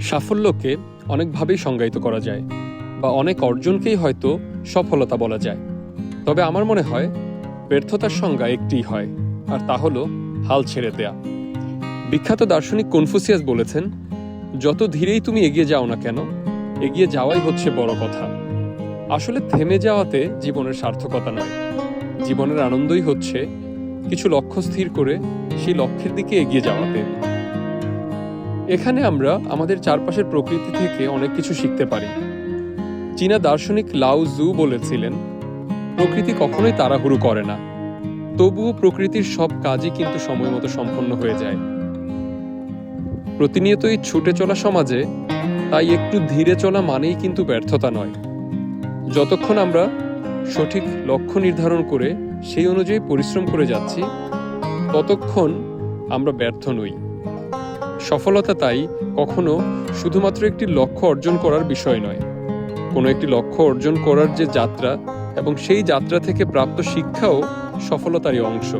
সাফল্যকে অনেকভাবেই সংজ্ঞায়িত করা যায় বা অনেক অর্জনকেই হয়তো সফলতা বলা যায়। তবে আমার মনে হয়, ব্যর্থতার সংজ্ঞা একটিই হয়, আর তা হলো হাল ছেড়ে দেয়া। বিখ্যাত দার্শনিক কনফুসিয়াস বলেছেন, যত ধীরেই তুমি এগিয়ে যাও না কেন, এগিয়ে যাওয়াই হচ্ছে বড় কথা। আসলে থেমে যাওয়াতে জীবনের সার্থকতা নয়। জীবনের আনন্দই হচ্ছে কিছু লক্ষ্য স্থির করে সেই লক্ষ্যের দিকে এগিয়ে যাওয়াতে। এখানে আমরা আমাদের চারপাশের প্রকৃতি থেকে অনেক কিছু শিখতে পারি। চীনা দার্শনিক লাউ জু বলেছিলেন, প্রকৃতি কখনোই তাড়াহুড়ো করে না। তবুও প্রকৃতির সব কাজই কিন্তু সময় মতো সম্পন্ন হয়ে যায়। প্রতিনিয়তই ছুটে চলা সমাজে তাই একটু ধীরে চলা মানেই কিন্তু ব্যর্থতা নয়। যতক্ষণ আমরা সঠিক লক্ষ্য নির্ধারণ করে সেই অনুযায়ী পরিশ্রম করে যাচ্ছি, ততক্ষণ আমরা ব্যর্থ নই। সফলতা তাই কখনো শুধুমাত্র একটি লক্ষ্য অর্জন করার বিষয় নয়। কোনো একটি লক্ষ্য অর্জন করার যে যাত্রা এবং সেই যাত্রা থেকে প্রাপ্ত শিক্ষাও সফলতারই অংশ।